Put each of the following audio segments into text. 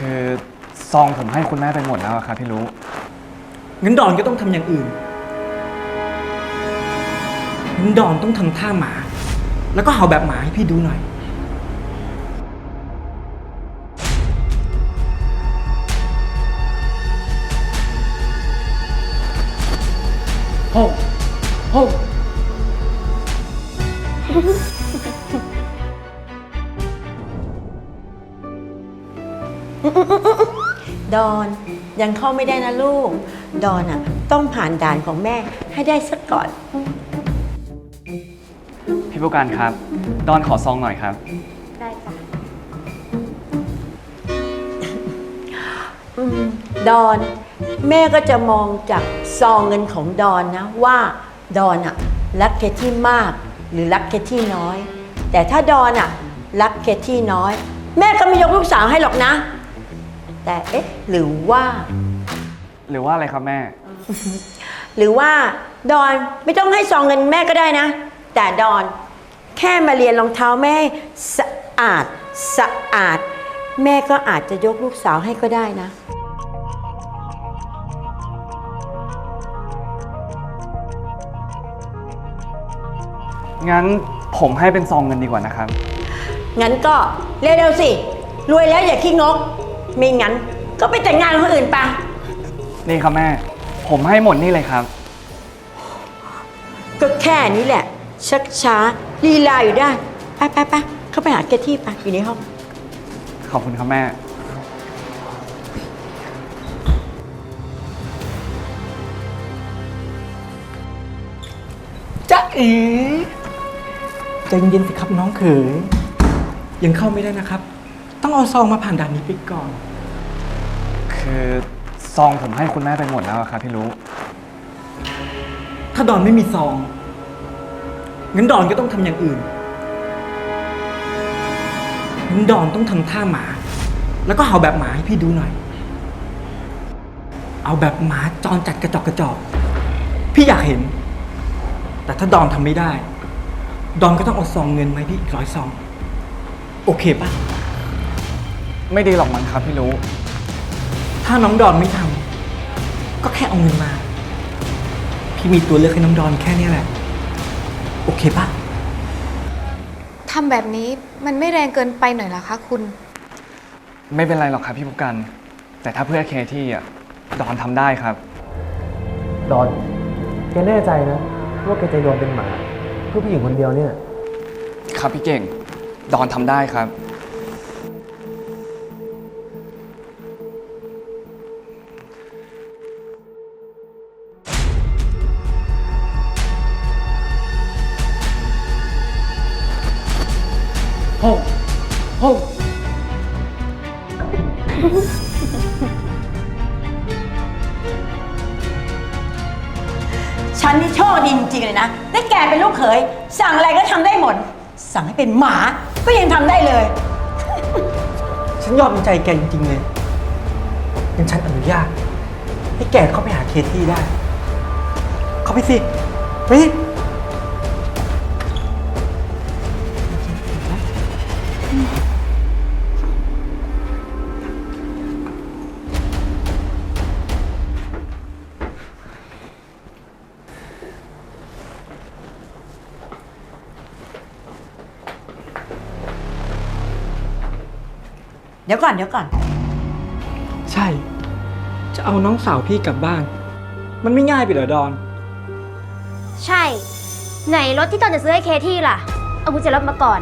คือซองผมให้คุณแม่ไปหมดแล้วอะครับพี่รู้ งั้นดอนก็ต้องทำอย่างอื่นงั้นดอนต้องทำท่าหมา แล้วก็เห่าแบบหมาให้พี่ดูหน่อย โฮ้โฮ้ ดอนยังเข้าไม่ได้นะลูก ดอนอะต้องผ่านด่านของแม่ให้ได้สักก่อน พี่ผู้การครับ ดอนขอซองหน่อยครับ ได้จ้ะอืมดอน แม่ก็จะมองจากซองเงินของดอนนะ ว่าดอนอะรักเคที่มากหรือรักเคที่น้อย แต่ถ้าดอนอะรักเคที่น้อย แม่ก็ไม่ยกลูกสาวให้หรอกนะ แต่เอ๊ะหรือว่า หรือว่าอะไรครับแม่ หรือว่าดอนไม่ต้องให้ซองเงินแม่ก็ได้นะ แต่ดอนแค่มาเรียนรองเท้าแม่ให้สะอาดสะอาด แม่ก็อาจจะยกลูกสาวให้ก็ได้นะ งั้นผมให้เป็นซองเงินดีกว่านะครับ งั้นก็เร็วๆสิ รวยแล้วอย่าขี้งก ไม่งั้น ก็ไปแต่งงานกับคนอื่นปะนี่ครับแม่ ผมให้หมดนี่เลยครับ ก็แค่นี้แหละ ชักช้าลีลาอยู่ได้ ไปไปไปเข้าไปหาแกที่ไปอยู่ในห้อง ขอบคุณครับแม่ จ๊ะเอ๋ใจเย็นๆสิครับน้องเขยยังเข้าไม่ได้นะครับ ต้องเอาซองมาผ่านด่านนี้ไปก่อน คือซองผมให้คุณแม่ไปหมดแล้วอะครับพี่รู้ ถ้าดอนไม่มีซอง งั้นดอนก็ต้องทำอย่างอื่น งั้นดอนต้องทำท่าหมา แล้วก็เห่าแบบหมาให้พี่ดูหน่อย เอาแบบหมาจรจัดกระจอกกระจอก พี่อยากเห็น แต่ถ้าดอนทำไม่ได้ ดอนก็ต้องเอาซองเงินมาให้พี่อีกร้อยซอง โอเคปะ ไม่ดีหรอกมั้งครับพี่รู้ ถ้าน้องดอนไม่ทำก็แค่เอาเงินมา พี่มีตัวเลือกให้น้องดอนแค่เนี้ยแหละ โอเคปะทำแบบนี้มันไม่แรงเกินไปหน่อยเหรอคะคุณ ไม่เป็นไรหรอกครับพี่ผู้กัน แต่ถ้าเพื่อเคที่อะดอนทำได้ครับ ดอนแกแน่ใจนะว่าแกจะยอมเป็นหมา เพื่อผู้หญิงคนเดียวเนี่ย ครับพี่เก่ง ดอนทำได้ครับ ฉันนี่โชคดีจริงๆเลยนะ ได้แกเป็นลูกเขย สั่งอะไรก็ทำได้หมด สั่งให้เป็นหมาก็ยังทำได้เลย ฉันยอมใจแกจริงๆเลยงั้นฉันอนุญาต ให้แกเข้าไปหาเคที่ได้ เข้าไปสิ ไปสิ เดี๋ยวก่อนเดี๋ยวก่อน ใช่ จะเอาน้องสาวพี่กลับบ้าน มันไม่ง่ายไปเหรอดอน ใช่ ไหนรถที่ตอนจะซื้อให้เคที่ล่ะ เอากุญแจรถมาก่อน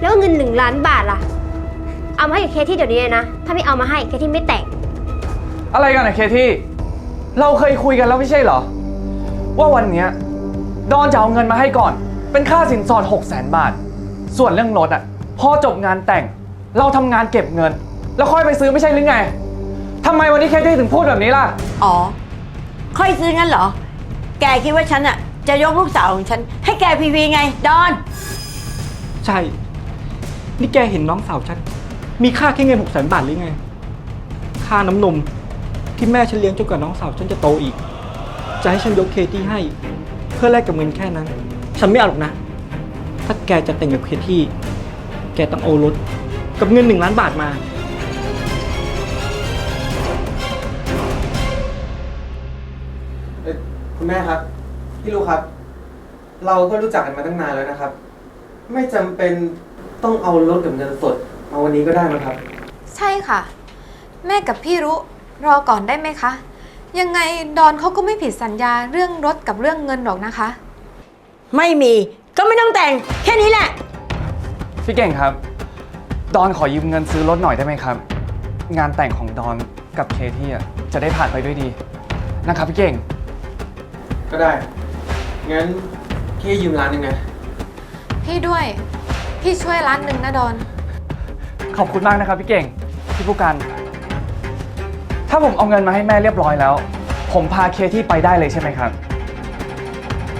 แล้วเงินหนึ่งล้านบาทล่ะ เอามาให้กับเคที่เดี๋ยวนี้เลยนะ ถ้าไม่เอามาให้เคที่ไม่แต่ง อะไรกันนะเคที่ เราเคยคุยกันแล้วไม่ใช่เหรอ ว่าวันเนี้ยดอนจะเอาเงินมาให้ก่อน เป็นค่าสินสอด 6 0 0 0 0บาท ส่วนเรื่องรถอะ พอจบงานแต่ง เราทำงานเก็บเงิน แล้วค่อยไปซื้อไม่ใช่หรือไงทำไมวันนี้เคที่ถึงพูดแบบนี้ล่ะ อ๋อ ค่อยซื้องั้นเหรอ แกคิดว่าฉันอะจะยกลูกสาวของฉัน ให้แกพีพีไง ดอน ใช่ นี่แกเห็นน้องสาวฉัน มีค่าแค่เงินหกแสนบาทหรือไง ค่าน้ำนม ที่แม่ฉันเลี้ยงจนกว่าน้องสาวฉันจะโตอีก จะให้ฉันยกเคที่ให้ เพื่อแลกกับเงินแค่นั้น ฉันไม่เอาหรอกนะ ถ้าแกจะแต่งกับเคที่ แกต้องเอารถ กับเงินหนึ่งล้านบาทมา เอ่อคุณแม่ครับ พี่ลูกครับ เราก็รู้จักกันมาตั้งนานแล้วนะครับ ไม่จำเป็นต้องเอารถกับเงินสดมาวันนี้ก็ได้นะครับ ใช่ค่ะ แม่กับพี่รุรอก่อนได้ไหมคะ ยังไงดอนเขาก็ไม่ผิดสัญญาเรื่องรถกับเรื่องเงินหรอกนะคะ ไม่มีก็ไม่ต้องแต่งแค่นี้แหละ พี่เก่งครับ ดอนขอยืมเงินซื้อรถหน่อยได้ไหมครับ งานแต่งของดอนกับเคที่อะจะได้ผ่านไปด้วยดีนะครับพี่เก่ง ก็ได้ งั้นพี่ยืมร้านหนึ่งนะ พี่ด้วย พี่ช่วยร้านหนึ่งนะดอน ขอบคุณมากนะครับพี่เก่งพี่ผู้กันถ้าผมเอาเงินมาให้แม่เรียบร้อยแล้ว ผมพาเคที่ไปได้เลยใช่ไหมครับ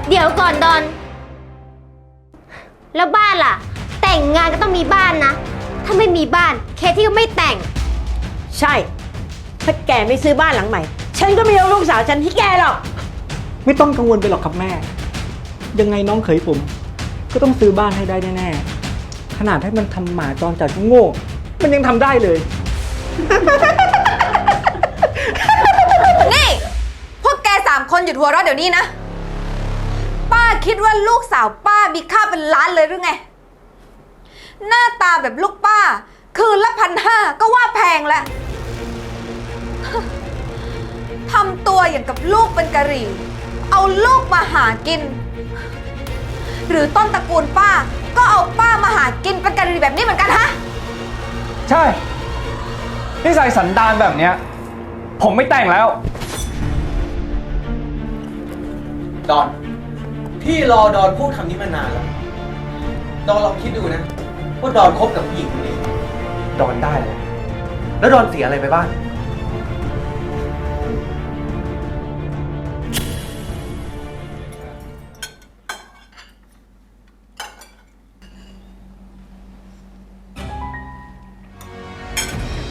เดี๋ยวก่อนดอน แล้วบ้านล่ะ แต่งงานก็ต้องมีบ้านนะ ถ้าไม่มีบ้าน เคที่ก็ไม่แต่ง ใช่ ถ้าแกไม่ซื้อบ้านหลังใหม่ ฉันก็ไม่เอาลูกสาวฉันที่แกหรอก ไม่ต้องกังวลไปหรอกครับแม่ ยังไงน้องเขยผม ก็ต้องซื้อบ้านให้ได้แน่ๆ ขนาดให้มันทำหมาจรจัดโง่ มันยังทำได้เลย นี่ พวกแกสามคนหยุดหัวเราะเดี๋ยวนี้นะ ป้าคิดว่าลูกสาวป้ามีค่าเป็นล้านเลยหรือไง หน้าตาแบบลูกป้า คืนละพันห้าก็ว่าแพงแล้ว ทำตัวอย่างกับลูกเป็นกะหรี่ เอาลูกมาหากิน หรือต้นตระกูลป้า ก็เอาป้ามาหากินเป็นกะหรี่แบบนี้เหมือนกันฮะ ใช่นิสัยสันดานแบบเนี้ย ผมไม่แต่งแล้ว ดอน พี่รอดอนพูดคำนี้มานานแล้ว ดอนลองคิดดูนะ ว่าดอนคบกับผู้หญิงคนนี้ดอนได้อะไรแล้วดอนเสียอะไรไปบ้าง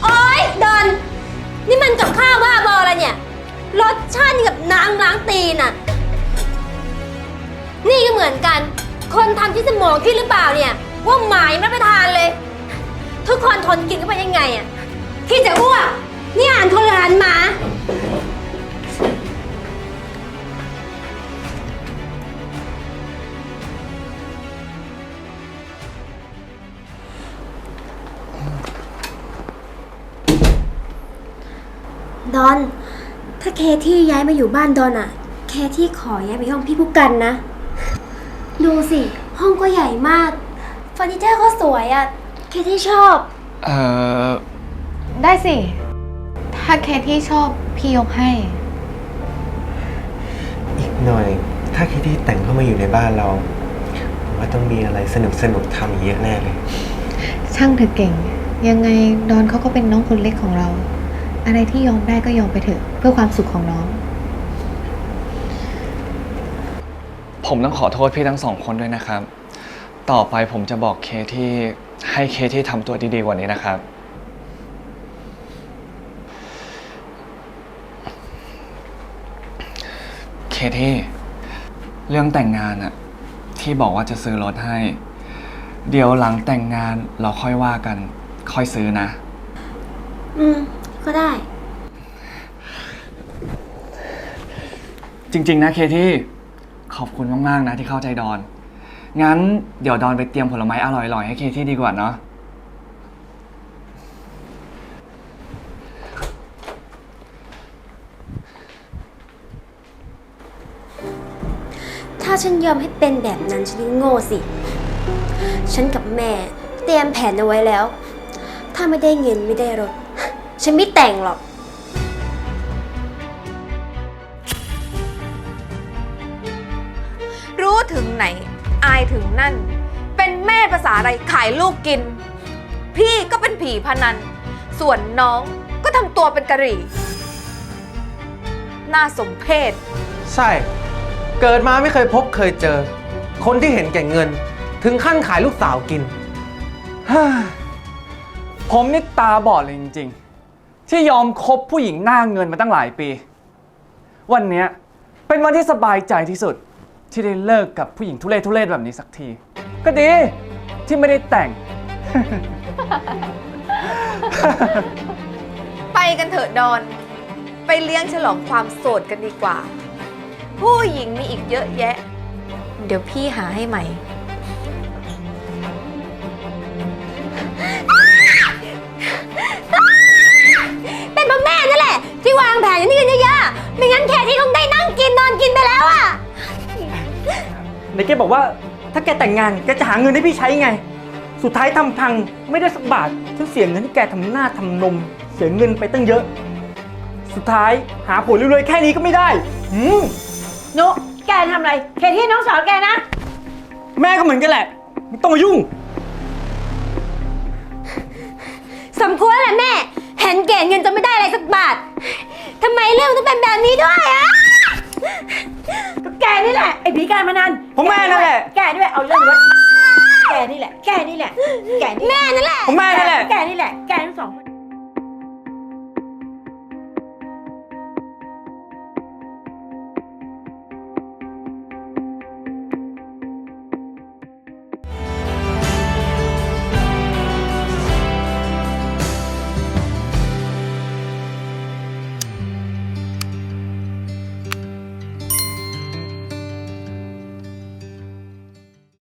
โอ๊ยดอน นี่มันกับข้าวบ้าบออะไรเนี่ย รสชาตินี่กับน้ำล้างตีนอะนี่ก็เหมือนกัน คนทำที่สมองที่หรือเปล่าเนี่ย ว่าหมายไม่ไปทานเลย ทุกคนทนกินเข้าไปยังไงอะคิดจะอ้วกนี่อ่านคนหรืออ่านหมา ดอน ถ้าเคที่ย้ายมาอยู่บ้านดอนอะเคที่ขอย้ายไปห้องพี่ผู้กันนะ ดูสิ ห้องก็ใหญ่มาก เฟอร์นิเจอร์ก็สวยอะเคที่ชอบ เอ่อ ได้สิ ถ้าเคที่ชอบพี่ยกให้ อีกหน่อย ถ้าคิดที่แต่งเข้ามาอยู่ในบ้านเราผมว่าต้องมีอะไรสนุกสนุกๆทำอีกเยอะแน่เลย ช่างเถอะเก่ง ยังไงดอนเขาก็เป็นน้องคนเล็กของเรา อะไรที่ยอมได้ก็ยอมไปเถอะ เพื่อความสุขของน้อง ผมต้องขอโทษพี่ทั้งสองคนด้วยนะครับ ต่อไปผมจะบอกเคที่ให้เคที่ทำตัวดีๆกว่านี้นะครับ เคที่ เรื่องแต่งงานอะที่บอกว่าจะซื้อรถให้ เดี๋ยวหลังแต่งงานเราค่อยว่ากัน ค่อยซื้อนะ อืม ก็ได้ จริง ๆ นะเคที่ ขอบคุณมาก ๆ นะที่เข้าใจดอน งั้นเดี๋ยวดอนไปเตรียมผลไม้อร่อยๆ ให้เคที่ดีกว่าเนาะ ถ้าฉันยอมให้เป็นแบบนั้นฉันก็โง่สิ ฉันกับแม่เตรียมแผนเอาไว้แล้ว ถ้าไม่ได้เงินไม่ได้รถ ฉันไม่แต่งหรอก รู้ถึงไหน อายถึงนั่น เป็นแม่ภาษาอะไรขายลูกกิน พี่ก็เป็นผีพนัน ส่วนน้องก็ทำตัวเป็นกะหรี่ น่าสมเพชใช่ เกิดมาไม่เคยพบเคยเจอ คนที่เห็นแก่เงิน ถึงขั้นขายลูกสาวกินผมนี่ตาบอดเลยจริงๆ ที่ยอมคบผู้หญิงหน้าเงินมาตั้งหลายปี วันเนี้ยเป็นวันที่สบายใจที่สุด ที่ได้เลิกกับผู้หญิงทุเรศทุเรศแบบนี้สักที ก็ดีที่ไม่ได้แต่ง ไปกันเถอะดอน ไปเลี้ยงฉลองความโสดกันดีกว่า ผู้หญิงมีอีกเยอะแยะ เดี๋ยวพี่หาให้ใหม่ เป็นเพราะแม่นั่นแหละ ที่วางแผนอย่างนี้กันเยอะๆไม่งั้นแค่ที่คงได้นั่งกินนอนกินไปแล้วอะ ไหนแกบอกว่า ถ้าแกแต่งงานแกจะหาเงินให้พี่ใช้ไง สุดท้ายทำพังไม่ได้สักบาทฉันเสียเงินให้แกทำหน้าทำนม เสียเงินไปตั้งเยอะ สุดท้ายหาผลรวยๆแค่นี้ก็ไม่ได้หืมนุแกทำอะไรเคที่น้องสาวแกนะ แม่ก็เหมือนกันแหละไม่ต้องมายุ่ง สมควรแหละแม่ เห็นเก่งเงินจนไม่ได้อะไรสักบาททำไมเรื่องต้องเป็นแบบนี้ด้วยอะก็ แกนี่แหละไอ้ผีการมานันผมแม่นั่นแหละ แกนี่แหละเอาเรื่องรถแกนี่แหละ แกนี่แหละ แกนี่แหละ แม่นั่นแหละ ผมแม่นั่นแหละ แกนี่แหละ แกทั้งสองคน